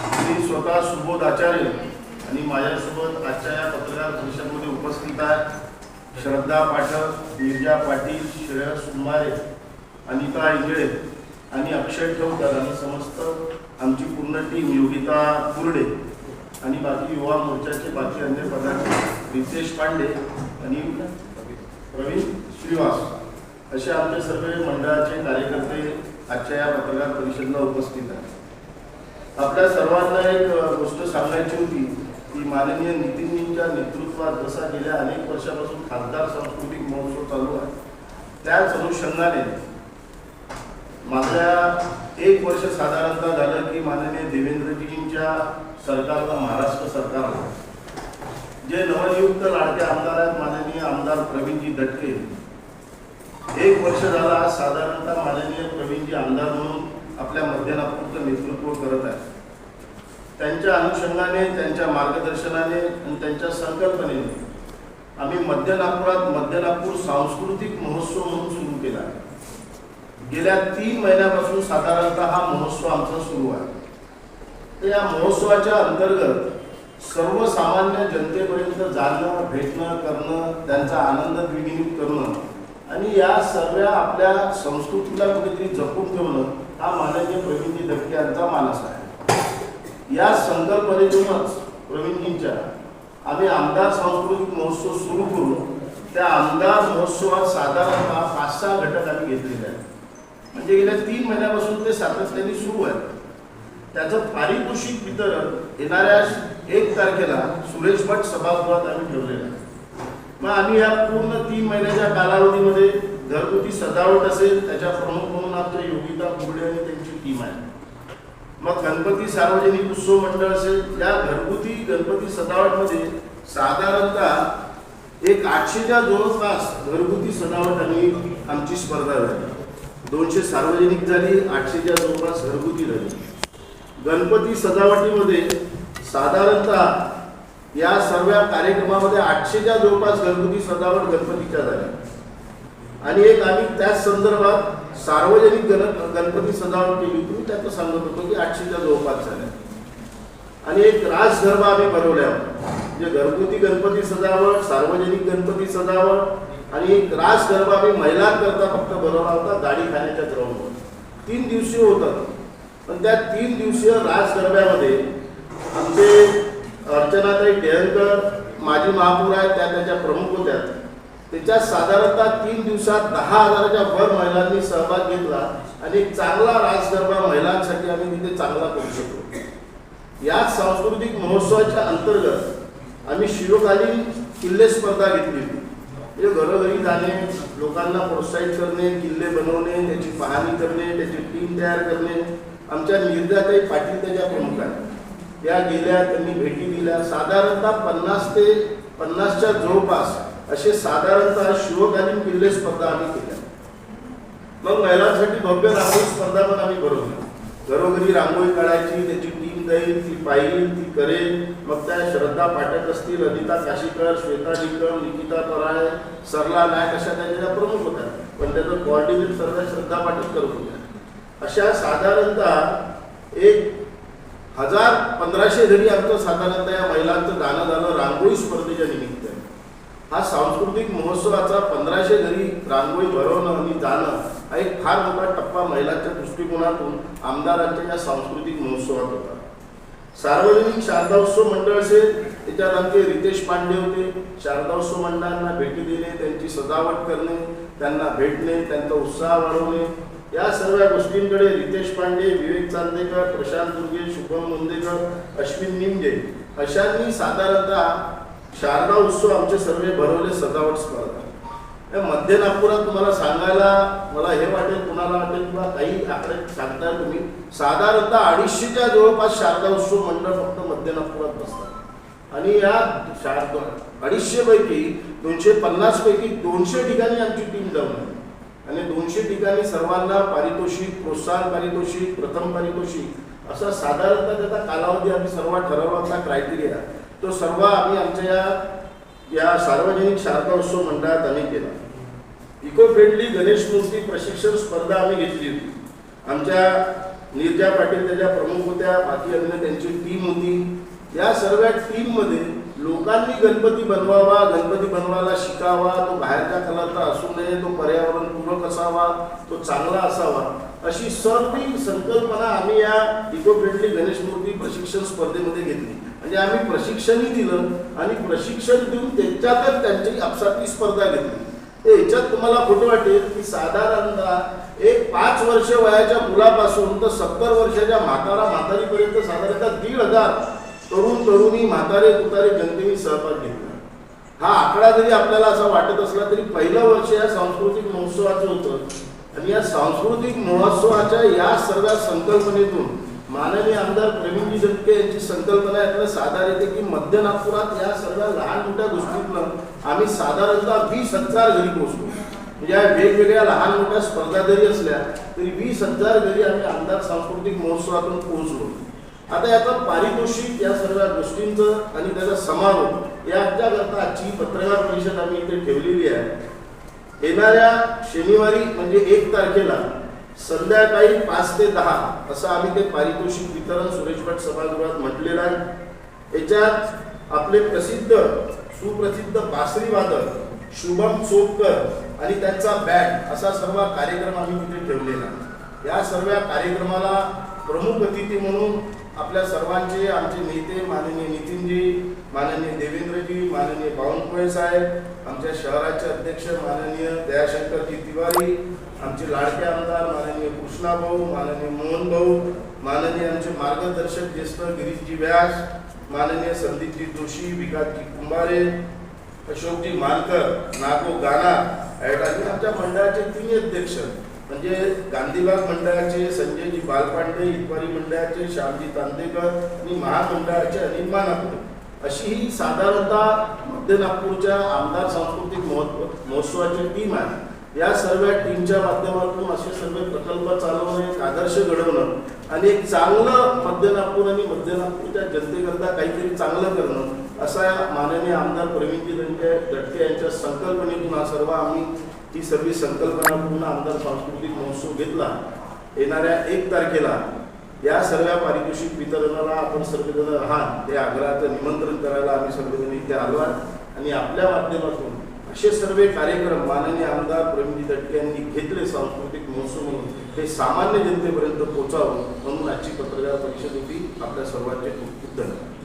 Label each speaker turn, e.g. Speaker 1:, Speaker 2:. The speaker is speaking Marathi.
Speaker 1: मी स्वतः सुबोध आचार्य आणि माझ्यासोबत आजच्या या पत्रकार परिषदेमध्ये उपस्थित आहे श्रद्धा पाठक गिरजा पाटील श्रेयस सुमारे अनिता इंगळे आणि अक्षय ठेवकर आणि समस्त आमची पूर्ण टीम योगिता कुर्डे आणि बाकी युवा मोर्चाचे बाकी अन्य पदाधिकारी रितेश पांडे आणि प्रवीण श्रीवास असे आमचे सर्व मंडळाचे कार्यकर्ते आजच्या या पत्रकार परिषदेला उपस्थित आहेत. आपल्या सर्वांना एक गोष्ट सांगायची होती की माननीय नितीनजींच्या नेतृत्वात जसा गेल्या अनेक वर्षापासून खासदार सांस्कृतिक महोत्सव चालू आहे त्याच अनुषंगाने माझ्या एक वर्ष साधारणतः झालं की माननीय देवेंद्रजींच्या सरकारला महाराष्ट्र सरकारला जे नवनियुक्त लाडके आमदार आहेत माननीय आमदार प्रवीणजी दटके. एक वर्ष झाला साधारणतः माननीय प्रवीणजी आमदार म्हणून आपल्या मध्यनागपूरचं नेतृत्व करत आहेत त्यांच्या अनुषंगाने त्यांच्या मार्गदर्शनाने आणि त्यांच्या संकल्पनेने आम्ही मध्य नागपुरात मध्य नागपूर सांस्कृतिक महोत्सव म्हणून सुरू केला. आहे गेल्या तीन महिन्यापासून साधारणतः हा महोत्सव आमचा सुरू आहे. तर या महोत्सवाच्या अंतर्गत सर्वसामान्य जनतेपर्यंत जाणं भेटणं करणं त्यांचा आनंद द्विगुणित करणं आणि या सर्व आपल्या संस्कृतीला कुठेतरी जपून ठेवणं हा माननीय प्रवीणजी धक्के यांचा मानस आहे. या संकल्पनेतूनच प्रवीणजींच्या आम्ही आमदार सांस्कृतिक महोत्सव सुरू करून त्या आमदार महोत्सवात साधारणतः पाच सहा घटक आम्ही घेतलेले आहेत. म्हणजे गेल्या तीन महिन्यापासून ते सातत्याने सुरू आहे त्याचं पारितोषिक वितरण येणाऱ्या एक तारखेला सुरेश भट सभागृहात आम्ही ठेवलेलं आहे. मग आम्ही या पूर्ण तीन महिन्याच्या कालावधीमध्ये घरगुती सजावट असेल त्याच्या प्रमुख म्हणून आमच्या योगिता कुबडे आणि त्यांची टीम आहे मग गणपती सार्वजनिक उत्सव मंडळ असेल या घरगुती गणपती सजावटमध्ये साधारणतः एक आठशेच्या जवळपास घरगुती सजावट आणि आमची स्पर्धा झाली. दोनशे सार्वजनिक झाली आठशेच्या जवळपास घरगुती झाली. गणपती सजावटीमध्ये साधारणतः या सर्व कार्यक्रमामध्ये आठशेच्या जवळपास घरगुती सजावट गणपतीच्या झाली. आणि एक आम्ही त्याच संदर्भात सार्वजनिक गण गणपती सजावट केली होती. मी त्याचं सांगत होतो की आठशेच्या जवळपास झाल्या आणि एक राज गरबा आम्ही बनवल्या म्हणजे घरगुती गणपती सजावट सार्वजनिक गणपती सजावट आणि एक रास गरबा आम्ही महिलांकरता फक्त बनवला होता गाडी खाण्याच्या ग्राउंडवर तीन दिवसीय होतात पण त्या तीन दिवसीय राज गरब्यामध्ये आमचे अर्चनाताई डेहनकर माजी महापौर आहेत त्या त्याच्या प्रमुख होत्या. त्याच्यात साधारणतः तीन दिवसात दहा हजाराच्या वर महिलांनी सहभाग घेतला आणि एक चांगला रास महिलांसाठी आम्ही तिथे चांगला करू शकतो. या सांस्कृतिक महोत्सवाच्या अंतर्गत आम्ही शिरोकालीन किल्ले स्पर्धा घेतली. होती म्हणजे घरोघरी जाणे लोकांना प्रोत्साहित करणे किल्ले बनवणे त्याची पाहणी करणे त्याची टीम तयार करणे आमच्या निर्द्याताई पाटील त्याच्या प्रमुख आहेत. त्या गेल्या त्यांनी भेटी दिल्या. साधारणतः पन्नास ते पन्नासच्या जवळपास असे साधारणतः शिवकालीन किल्ले स्पर्धा आम्ही केल्या. मग महिलांसाठी भव्य रांगोळी स्पर्धा पण आम्ही भरवली घरोघरी रांगोळी काढायची त्याची टीम जाईल ती पाहिल ती करेल मग त्या श्रद्धा पाठक असतील अनिता काशीकर श्वेता निकम निकिता पराय सरला नायक अशा त्याच्या प्रमुख होत्या. पण त्याचं कॉर्डिनेट सर्व श्रद्धा पाठक करत होत्या. अशा साधारणतः एक हजार पंधराशे घरी आमचं साधारणतः या महिलांचं गाणं झालं रांगोळी स्पर्धेच्या हा सांस्कृतिक महोत्सवाचा पंधराशे घरी रांगोळी भरवणं आणि जाणं हा एक फार मोठा टप्पा महिलांच्या दृष्टिकोनातून आमदारांच्या या सांस्कृतिक महोत्सवात होता. सार्वजनिक शारदाोत्सव मंडळ असेल त्याच्यात आमचे रितेश पांडे होते. शारदाोत्सव मंडळांना भेटी देणे त्यांची सजावट करणे त्यांना भेटणे त्यांचा उत्साह वाढवणे. या सर्व गोष्टींकडे रितेश पांडे विवेक चांदेकर प्रशांत दुर्गे शुभम मुंदेकर अश्विन निमजे अशांनी साधारणतः शारदा उत्सव आमचे सर्व भरवले सजावट स्पर्धा मध्य नागपुरात तुम्हाला सांगायला मला हे वाटेल कुणाला वाटेल किंवा काही आकडे सांगताय तुम्ही. साधारणतः अडीचशेच्या जवळपास शारदा उत्सव मंडळ फक्त मध्य नागपुरात बसतात. आणि या शारदा अडीचशे पैकी दोनशे पन्नास पैकी दोनशे ठिकाणी आमची टीम जाऊन आहे. आणि दोनशे ठिकाणी सर्वांना पारितोषिक प्रोत्साहन पारितोषिक प्रथम पारितोषिक असा साधारणतः त्याचा कालावधी आम्ही सर्व ठरवला होता क्रायटेरिया तो सर्व आम्ही आमच्या या या सार्वजनिक शारदा उत्सव मंडळात आम्ही केला. इको फ्रेंडली गणेश मूर्ती प्रशिक्षण स्पर्धा आम्ही घेतली होती. आमच्या निर्जा पाटील त्याच्या प्रमुख होत्या बाकी अन्य त्यांची टीम होती. या सर्व टीममध्ये लोकांनी गणपती बनवावा गणपती बनवायला शिकावा तो बाहेरच्या कलाचा असू नये तो पर्यावरण पूरक असावा तो चांगला असावा. अशी सर्व संकल्पना आम्ही या इको फ्रेंडली गणेश मूर्ती प्रशिक्षण स्पर्धेमध्ये घेतली. म्हणजे आम्ही प्रशिक्षणही दिलं आणि प्रशिक्षण देऊन त्याच्यातच त्यांची आपसातली स्पर्धा घेतली. याच्यात तुम्हाला खोटं वाटेल की साधारणतः एक पाच वर्ष वयाच्या मुलापासून तर सत्तर वर्षाच्या म्हातारा म्हातारीपर्यंत साधारणतः दीड हजार तरुण तरुणी म्हातारे तुतारे जनतेने सहभाग घेतला. हा आकडा जरी आपल्याला असा वाटत असला तरी पहिलं वर्ष या सांस्कृतिक महोत्सवाचं होतं. आणि या सांस्कृतिक महोत्सवाच्या या सर्व संकल्पनेतून माननीय आमदार प्रवीणजी जटके यांची संकल्पना यातनं साधार येते की मध्य नागपुरात या सर्व लहान मोठ्या गोष्टीतनं आम्ही साधारणतः वीस हजार घरी पोहोचलो. म्हणजे या वेगवेगळ्या लहान मोठ्या स्पर्धा जरी असल्या तरी वीस हजार घरी आम्ही आमदार सांस्कृतिक महोत्सवातून पोहोचलो. आता याचा पारितोषिक या सर्व गोष्टींचं आणि त्याचा समारोप याच्याकरता आजची पत्रकार परिषद आम्ही इथे ठेवलेली आहे. येणाऱ्या शनिवारी म्हणजे एक तारखेला संध्याकाळी पाच ते दहा असं आम्ही ते पारितोषिक वितरण सुरेश भट सभागृहात म्हटलेलं आहे. याच्यात आपले प्रसिद्ध सुप्रसिद्ध बासरी वादक शुभम चोपकर आणि त्यांचा बँड असा सर्व कार्यक्रम आम्ही तिथे ठेवलेला आहे. या सर्व कार्यक्रमाला प्रमुख अतिथी म्हणून आपल्या सर्वांचे आमचे नेते माननीय नितीनजी माननीय देवेंद्रजी माननीय बावनकुळे साहेब आमच्या शहराचे अध्यक्ष माननीय दयाशंकरजी तिवारी आमचे लाडके आमदार माननीय कृष्णा भाऊ माननीय मोहन भाऊ माननीय आमचे मार्गदर्शक ज्येष्ठ गिरीशजी व्यास माननीय संदीपजी जोशी विकासजी कुंभारे अशोकजी मानकर नागो गाना आणि आमच्या मंडळाचे तिन्ही अध्यक्ष म्हणजे गांधीबाग मंडळाचे संजयजी बालपांडे इतवारी मंडळाचे श्यामजी तांदेकर आणि महामंडळाचे अनिल मानापूर. अशी ही साधारणतः मध्य नागपूरच्या आमदार सांस्कृतिक महोत्सव महोत्सवाची टीम आहे. या सर्व टीमच्या माध्यमातून असे सर्व प्रकल्प चालवणं एक आदर्श घडवणं आणि एक चांगलं मध्य नागपूर आणि मध्य नागपूरच्या जनतेकरता काहीतरी चांगलं करणं असा या माननीय आमदार प्रवीणजी दंडे दटके यांच्या संकल्पनेतून हा सर्व आम्ही ही सर्व संकल्पना पूर्ण आमदार सांस्कृतिक महोत्सव घेतला. येणाऱ्या एक तारखेला या सर्व पारितोषिक वितरणाला आपण सर्वजण आहात. ते आग्रहाचं निमंत्रण करायला आम्ही सर्वजण इथे आलो आहात. आणि आपल्या माध्यमातून असे सर्व कार्यक्रम माननीय आमदार प्रवीणजी दटके यांनी घेतले सांस्कृतिक महोत्सव म्हणून. हे सामान्य जनतेपर्यंत पोहोचावं म्हणून आजची पत्रकार परिषद होती. आपल्या सर्वांचे खूप खूप धन्यवाद.